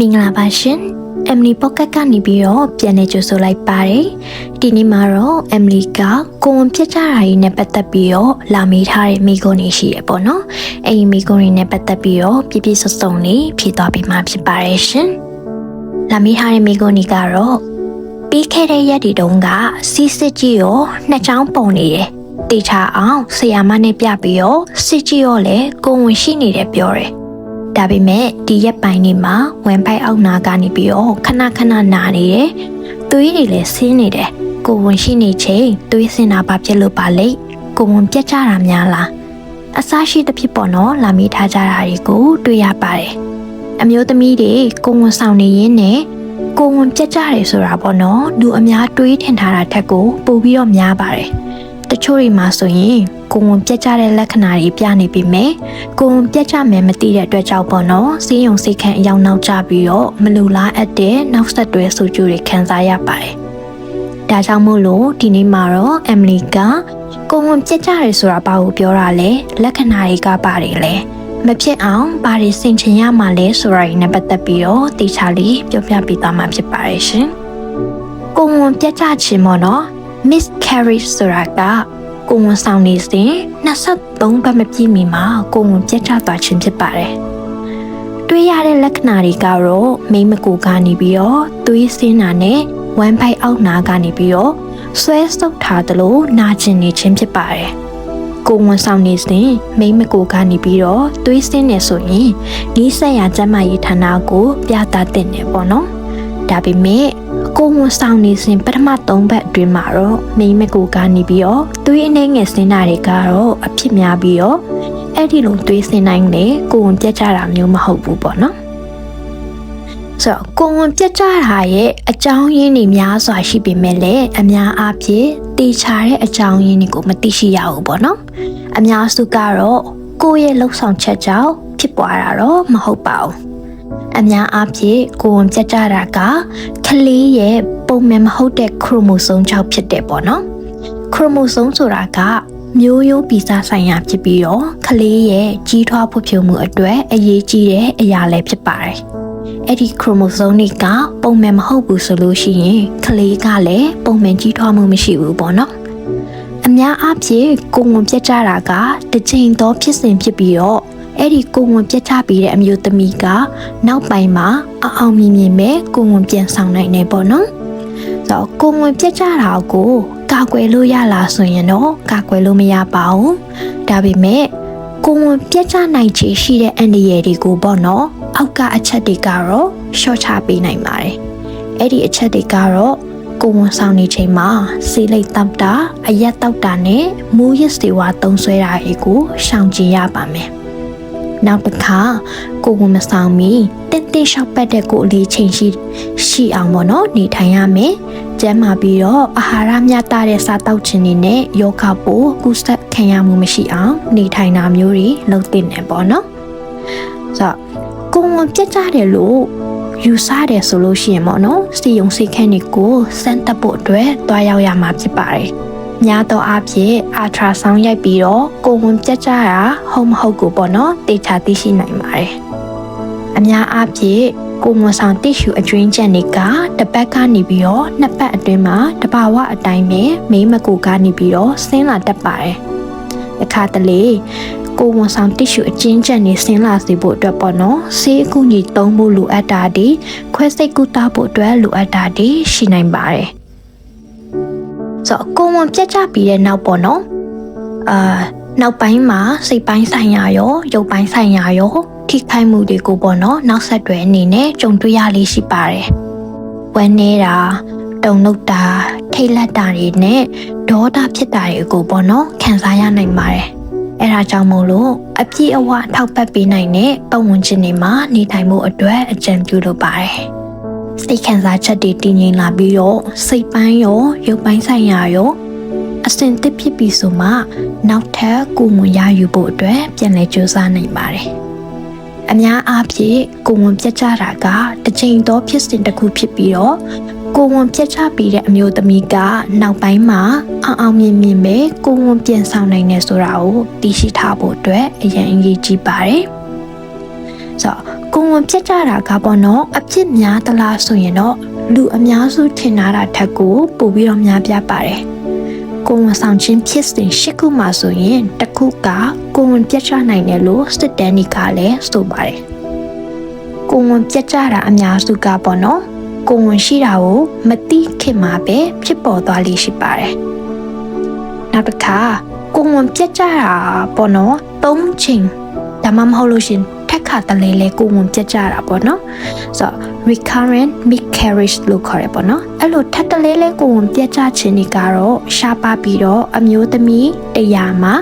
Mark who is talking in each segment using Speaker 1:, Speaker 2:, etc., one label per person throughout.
Speaker 1: မင်္ဂလာပါရှင်။ Emily Pocket ကနေပြီးတော့ပြန်နေကြိုဆိုလိုက်ပါတယ်။ဒီနေ့မှာတော့ Emily ကကိုယ်ဝန်ပြစ်ကြတာကြီးနဲ့ပတ်သက်ပြီးတော့လာမေးထားတဲ့မိကုန်းတွေရှိရပေါ့နော်။အဲဒီမိကုန်းတွေနဲ့ပတ်သက်ပြီးတော့ပြပြစုံစုံလေးဖြေသွားပြီးမှဖြစ်ပါတယ်ရှင်။လာမေးထားတဲ့မိကုန်းတွေကတော့ပြီးခဲ့တဲ့ရက်ဒီတုန်းကစီးစစ်ကြီးရောနှစ်ချောင်းပုံနေတယ်။တေချာအောင်ဆရာမနဲ့ပြပြီးတော့စစ်ကြီးရောလည်းကိုယ်ဝန်ရှိနေတယ်ပြောတယ်။ ဒါပေမဲ့ဒီရက်ပိုင်းနေမှာဝင်ပိုက်အောက်နာကနေပြီးတော့ခဏခဏနာနေတယ်။သွေးတွေလည်းဆင်းနေတယ်။ကိုဝန်ရှိနေချိန်သွေးဆင်းတာဘာဖြစ်လို့ပါလဲ။ကိုဝန်ပြက်ကြတာများလား။အစားရှိသဖြစ်ပေါ်တော့လာမိထားကြတာတွေကိုတွေ့ရပါတယ်။အမျိုးသမီးတွေကိုဝန်ဆောင်နေရင်းနဲ့ကိုဝန်ပြက်ကြတယ်ဆိုတာပေါ့နော်။လူအများတွေးထင်ထားတာထက်ကိုပိုပြီးတော့များပါတယ်။ တချို့တွေမှာဆိုရင်ကိုဝန်ပြက်ကြတဲ့လက္ခဏာတွေပြနေပြီမယ်ကိုဝန်ပြက်ကြမယ်မသိတဲ့အတွက်ကြောင့်ပေါ့နော်စီးရုံစိတ်ခန့်အရောက်နောက်ကျပြီးတော့မလူလားအပ်တဲ့နောက်ဆက်တွဲဆိုကျူတွေခံစားရပါတယ်ဒါကြောင့်မို့လို့ဒီနေ့မှာတော့အမ်လီကကိုဝန်ပြက်ကြတယ်ဆိုတာဘာကိုပြောတာလဲလက္ခဏာတွေကပါတယ်လဲမဖြစ်အောင်ဘာတွေစင်ချင်ရမှာလဲဆိုတာတွေနဲ့ပတ်သက်ပြီးတော့တေချာလေးပြောပြပေးသွားမှာဖြစ်ပါတယ်ရှင်ကိုဝန်ပြက်ကြခြင်းပေါ့နော် Miss Carrie ဆိုတာကကိုဝန်ဆောင်နေစဉ်23ပတ်မပြည့်မီမှာကိုဝန်ပြတ်ချသွားခြင်းဖြစ်ပါတယ်။တွေ့ရတဲ့လက္ခဏာတွေကတော့မိမကူကနေပြီးတော့သွေးစင်းတာနဲ့ဝမ်းဖိုက်အောက်နာကနေပြီးတော့ဆွဲဆုပ်ထားသလိုနာကျင်နေခြင်းဖြစ်ပါတယ်။ကိုဝန်ဆောင်နေစဉ်မိမကူကနေပြီးတော့သွေးစင်းနေဆိုရင်ဒီဆက်ရကျမရေးဌာနကို ပြသတဲ့နေပေါ့နော်။ဒါပေမဲ့ ကိုဝန်ဆောင်နေစဉ်ပထမ3ဘက်အတွင်းမှာတော့မိမကူကနေပြီးတော့သွေးအနေငယ်စင်းတာတွေကတော့အဖြစ်များပြီးတော့အဲ့ဒီလိုသွေးစင်းတိုင်းလေကိုဝန်ပြတ်ကြတာမျိုးမဟုတ်ဘူးပေါ့နော်ဆိုတော့ကိုဝန်ပြတ်ကြတာရဲ့အကြောင်းရင်းတွေများစွာရှိပေမဲ့လည်းအများအားဖြင့်တေချာတဲ့အကြောင်းရင်းတွေကိုမသိရှိရဘူးပေါ့နော်အများစုကတော့ကိုယ့်ရဲ့လှုပ်ဆောင်ချက်ကြောင့်ဖြစ်ပွားတာတော့မဟုတ်ပါဘူး အများအားဖြင့်ကိုဝန်ပြတ်ကြတာကကလေးရဲ့ပုံမှန်မဟုတ်တဲ့ခရိုမိုဆိုးကြောင့်ဖြစ်တယ်ပေါ့နော်ခရိုမိုဆိုးဆိုတာကမျိုးရိုးဗီဇဆိုင်ရာဖြစ်ပြီးတော့ကလေးရဲ့ကြီးထွားဖွံ့ဖြိုးမှုအတွက်အရေးကြီးတဲ့အရာလည်းဖြစ်ပါတယ်အဲ့ဒီခရိုမိုဆိုးတွေကပုံမှန်မဟုတ်ဘူးဆိုလို့ရှိရင်ကလေးကလည်းပုံမှန်ကြီးထွားမှုမရှိဘူးပေါ့နော်အများအားဖြင့်ကိုယ်ဝန်ပြတ်ကြတာကတစ်ချိန်သောဖြစ်စဉ်ဖြစ်ပြီးတော့ အဲ့ဒီကိုဝန်ပြတ်ချပြီးတဲ့အမျိုးသမီးကနောက်ပိုင်းမှာအအောင်မြင်မြင်ပဲကိုဝန်ပြန်ဆောင်နိုင်နေပေါ့နော်။ဆိုတော့ကိုဝန်ပြတ်ချတာကိုကာကွယ်လို့ရလားဆိုရင်တော့ကာကွယ်လို့မရပါဘူး။ဒါပေမဲ့ကိုဝန်ပြတ်ချနိုင်ချေရှိတဲ့အန်ဒီရယ်တွေကိုပေါ့နော်။အောက်ကအချက်တွေကတော့ရှော့ချပေးနိုင်ပါတယ်။အဲ့ဒီအချက်တွေကတော့ကိုဝန်ဆောင်နေချိန်မှာစီလိတ်တောက်တာအရက်တောက်တာနဲ့မူးရစ်စေဝါသုံးဆွဲတာတွေကိုရှောင်ကြဉ်ရပါမယ်။ နောက်တစ်ခါကိုဝန်မဆောင်မီတင်းတင်းလျှောက်ပတ်တဲ့ကိုအလေးချိန်ရှိရှိအောင်ပေါ့နော်နေထိုင်ရမယ်ကျန်းမာပြီးတော့အာဟာရမျှတတဲ့စားတောက်ခြင်းတွေနဲ့ယောဂပို့ကုသခံရမှုမရှိအောင်နေထိုင်တာမျိုးတွေလုပ်သင့်တယ်ပေါ့နော်ဆိုတော့ကိုဝန်ပြတ်ကြတယ်လို့ယူဆတယ်ဆိုလို့ရှိရင်ပေါ့နော်စီယုံစိတ်ခန့်တွေကိုစမ်းတက်ဖို့အတွက်တွားရောက်ရမှာဖြစ်ပါတယ် များသောအားဖြင့်အာထရာဆောင်းရိုက်ပြီးတော့ကိုဝန်ပြတ်ကြတာဟုတ်မဟုတ်ကိုပေါ့နော်တေချာသိရှိနိုင်ပါတယ်။အများအားဖြင့်ကိုဝန်ဆောင်တိရှူအကျွင်းချက်တွေကတစ်ပတ်ကနေပြီးတော့နှစ်ပတ်အတွင်းမှာတဘာဝအတိုင်းပဲမိမကူကနေပြီးတော့ဆင်းလာတတ်ပါတယ်။အခါတလေကိုဝန်ဆောင်တိရှူအကျဉ်းချက်နေဆင်းလာစေဖို့အတွက်ပေါ့နော်ဆေးအကူကြီးသုံးဖို့လိုအပ်တာဒီခွဲစိတ်ကူတာဖို့အတွက်လိုအပ်တာဒီရှိနိုင်ပါတယ် ဆိုတော့ကိုဝန်ပြတ်ကြပြီးတဲ့နောက်ပေါ့နော်အာနောက်ပိုင်းမှာစိတ်ပိုင်းဆိုင်ရာရောရုပ်ပိုင်းဆိုင်ရာရောထိခိုက်မှုတွေကိုပေါ့နော်နောက်ဆက်တွဲအနေနဲ့ကြုံတွေ့ရလေးရှိပါတယ်ဝမ်းနေတာတုံ့နှုတ်တာထိတ်လန့်တာတွေနဲ့ဒေါသဖြစ်တာတွေကိုပေါ့နော်ခံစားရနိုင်ပါတယ်အဲဒါကြောင့်မို့လို့အပြည့်အဝထောက်ပံ့ပေးနိုင်တဲ့ပတ်ဝန်းကျင်တွေမှာနေထိုင်မှုအတွက်အကြံပြုလိုပါတယ် စိတ်ခံစားချက်တွေတည်ငြိမ်လာပြီးတော့စိတ်ပိုင်းရောရုပ်ပိုင်းဆိုင်ရာရောအစဉ်သစ်ဖြစ်ပြီးဆိုမှနောက်ထပ်ကိုဝင်ရယူဖို့အတွက်ပြန်လည်ကြိုးစားနိုင်ပါတယ်။အများအားဖြင့်ကိုဝင်ပြတ်ကြတာကတစ်ချိန်သောဖြစ်စဉ်တစ်ခုဖြစ်ပြီးတော့ကိုဝန်ပြတ်ချပြီးတဲ့အမျိုးသမီးကနောက်ပိုင်းမှာအောင်အောင်မြင်မြင်ပဲကိုဝန်ပြန်ဆောင်နိုင်တယ်ဆိုတာကိုသိရှိထားဖို့အတွက်အရင်အရေးကြီးပါတယ်။ဆိုတော့ကိုယ် ဝန်ပြတ်ကြတာကပေါ့နော်အဖြစ်များသလားဆိုရင်တော့လူအများစုထင်ထားတာထက်ကိုပိုပြီးတော့များပြားပါတယ်ကိုယ်ဝန်ဆောင်ခြင်းဖြစ်စဉ်ရှစ်ခုမှဆိုရင်တစ်ခုကကိုယ်ဝန်ပြတ်ကြနိုင်တယ်လို့စစ်တမ်းတွေကလည်းဆိုပါတယ်ကိုယ်ဝန်ပြတ်ကြတာအများစုကပေါ့နော်ကိုယ်ဝန်ရှိတာကိုမသိခင်မှာပဲဖြစ်ပေါ်သွားလိမ့်ရှိပါတယ်နောက်တစ်ခါကိုယ်ဝန်ပြတ်ကြတာပေါ့နော်သုံးချိန်ဒါမှမဟုတ်လို့ရှရင် ထက်ခါတလဲလဲကိုယ်ဝန်ပြတ်ကြတာပေါ့နော်ဆိုတော့ recurrent miscarriage လို့ခေါ်ရပေါ့နော်အဲ့လိုထပ်တလဲလဲကိုယ်ဝန်ပြတ်ကြခြင်းတွေကတော့ရှားပါပြီးတော့အမျိုးသမီး100မှာ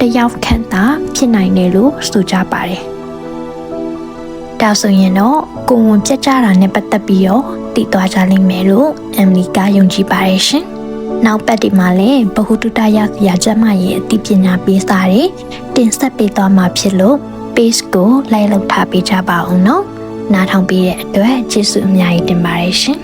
Speaker 1: တစ်ယောက်ခန့်သာဖြစ်နိုင်တယ်လို့ဆိုကြပါတယ်ဒါဆိုရင်တော့ကိုယ်ဝန်ပြတ်ကြတာနဲ့ပတ်သက်ပြီးတော့တည်သွားကြလိမ့်မယ်လို့အမ်လီကယုံကြည်ပါတယ်ရှင်နောက်ပတ်ဒီမှာလည်းဘ ഹു တုတရရာကျမရဲ့အသိပညာပေးစာတွေတင်ဆက်ပေးသွားမှာဖြစ်လို့ page ကို like လုပ်ထားပေးကြပါအောင်နော်နားထောင်ပေးတဲ့အတွက်ကျေးဇူးအများကြီးတင်ပါတယ်ရှင်